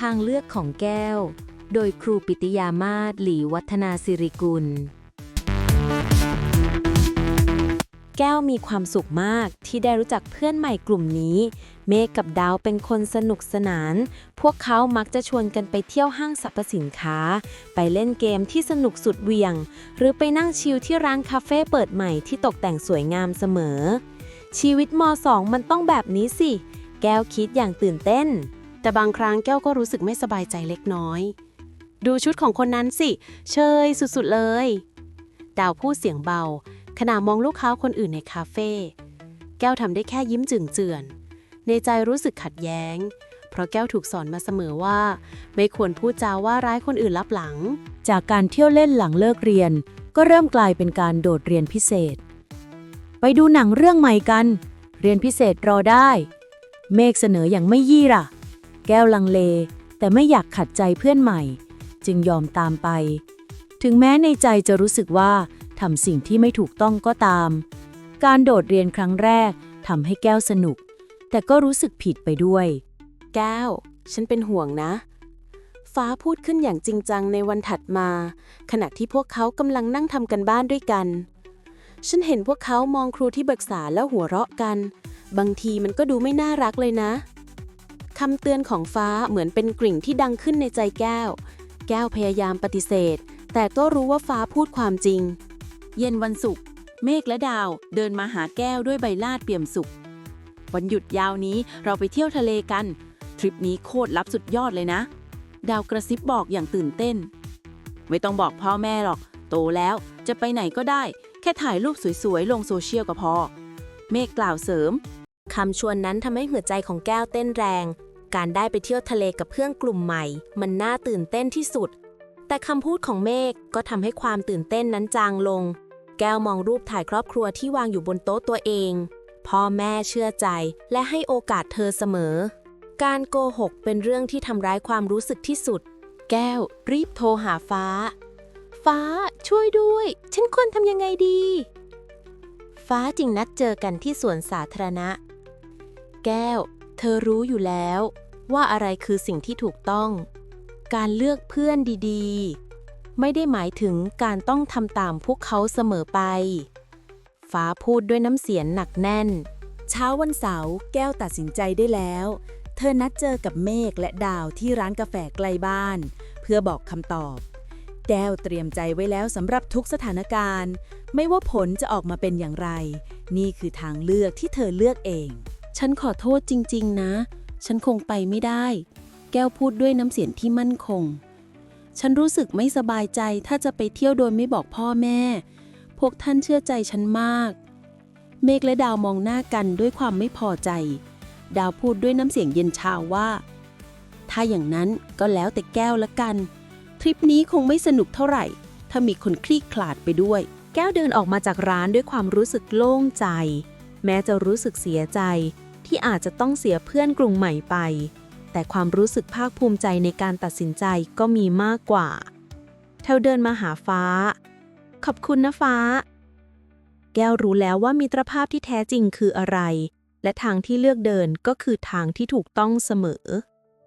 ทางเลือกของแก้ว โดยครูปิติยามาศหลีวัฒนาสิริกุล แก้วมีความสุขมากที่ได้รู้จักเพื่อนใหม่กลุ่มนี้ เมฆกับดาวเป็นคนสนุกสนาน พวกเขามักจะชวนกันไปเที่ยวห้างสรรพสินค้า ไปเล่นเกมที่สนุกสุดเวียง หรือไปนั่งชิลที่ร้านคาเฟ่เปิดใหม่ที่ตกแต่งสวยงามเสมอ ชีวิตม .2 มันต้องแบบนี้สิ แก้วคิดอย่างตื่นเต้น แต่บางครั้งแก้วก็รู้สึกไม่สบายใจเล็กน้อย ดูชุดของคนนั้นสิ เชยสุดๆเลย ดาวพูดเสียงเบา ขณะมองลูกค้าคนอื่นในคาเฟ่แก้วทำได้แค่ยิ้มจึงเจือน ในใจรู้สึกขัดแย้ง เพราะแก้วถูกสอนมาเสมอว่า ไม่ควรพูดจาว่าร้ายคนอื่นลับหลัง จากการเที่ยวเล่นหลังเลิกเรียน ก็เริ่มกลายเป็นการโดดเรียนพิเศษ ไปดูหนังเรื่องใหม่กัน เรียนพิเศษรอได้ เมฆเสนออย่างไม่ยี่ระ แก้วลังเล แต่ไม่อยากขัดใจเพื่อนใหม่ จึงยอมตามไป ถึงแม้ในใจจะรู้สึกว่าทำสิ่งที่ไม่ถูกต้องก็ตาม การโดดเรียนครั้งแรกทำให้แก้วสนุก แต่ก็รู้สึกผิดไปด้วย แก้ว ฉันเป็นห่วงนะ ฟ้าพูดขึ้นอย่างจริงจังในวันถัดมา ขณะที่พวกเขากำลังนั่งทำกันบ้านด้วยกัน ฉันเห็นพวกเขามองครูที่เบิกษาแล้วหัวเราะกัน บางทีมันก็ดูไม่น่ารักเลยนะ คำเตือนของฟ้าเหมือนเป็นกริ่งที่ดังขึ้นในใจแก้ว แก้วพยายามปฏิเสธ แต่ก็รู้ว่าฟ้าพูดความจริง เย็นวันศุกร์เมฆและดาวเดินมาหาแก้วด้วยใบลาดเปี่ยมสุข วันหยุดยาวนี้เราไปเที่ยวทะเลกัน ทริปนี้โคตรลับสุดยอดเลยนะ ดาวกระซิบบอกอย่างตื่นเต้น ไม่ต้องบอกพ่อแม่หรอก โตแล้วจะไปไหนก็ได้ แค่ถ่ายรูปสวยๆ ลงโซเชียลก็พอ เมฆกล่าวเสริมคำชวนนั้นทำให้หัวใจของแก้วเต้นแรง การได้ไปเที่ยวทะเลกับเพื่อนกลุ่มใหม่ มันน่าตื่นเต้นที่สุด แต่คำพูดของเมฆก็ทำให้ความตื่นเต้นนั้นจางลง แก้วมองรูปถ่ายครอบครัวที่วางอยู่บนโต๊ะตัวเอง พ่อแม่เชื่อใจและให้โอกาสเธอเสมอ การโกหกเป็นเรื่องที่ทำร้ายความรู้สึกที่สุด แก้วรีบโทรหาฟ้า ฟ้าช่วยด้วย ฉันควรทำยังไงดี ฟ้าจึงนัดเจอกันที่สวนสาธารณะ แก้ว เธอรู้อยู่แล้วว่าอะไรคือสิ่งที่ถูกต้อง การเลือกเพื่อนดีๆ ไม่ได้หมายถึงการต้องทำตามพวกเขาเสมอไป ฟ้าพูดด้วยน้ำเสียงหนักแน่น เช้าวันเสาร์แก้วตัดสินใจได้แล้ว เธอนัดเจอกับเมฆและดาวที่ร้านกาแฟใกล้บ้าน เพื่อบอกคำตอบ แก้วเตรียมใจไว้แล้วสำหรับทุกสถานการณ์ ไม่ว่าผลจะออกมาเป็นอย่างไร นี่คือทางเลือกที่เธอเลือกเอง ฉันขอโทษจริง ๆ นะ ฉันคงไปไม่ได้ แก้วพูดด้วยน้ำเสียงที่มั่นคง ฉันรู้สึกไม่สบายใจถ้าจะไปเที่ยวโดยไม่บอกพ่อแม่ พวกท่านเชื่อใจฉันมาก เมฆและดาวมองหน้ากันด้วยความไม่พอใจ ดาวพูดด้วยน้ำเสียงเย็นชาว่า ถ้าอย่างนั้นก็แล้วแต่แก้วละกัน ทริปนี้คงไม่สนุกเท่าไหร่ ถ้ามีคนคลี่คลาดไปด้วย แก้วเดินออกมาจากร้านด้วยความรู้สึกโล่งใจ แม้จะรู้สึกเสียใจ ที่อาจจะต้องเสียเพื่อนกลุ่มใหม่ไป แต่ความรู้สึกภาคภูมิใจในการตัดสินใจก็มีมากกว่าเธอเดินมาหาฟ้า ขอบคุณนะฟ้า แก้วรู้แล้วว่ามิตรภาพที่แท้จริงคืออะไร และทางที่เลือกเดินก็คือทางที่ถูกต้องเสมอ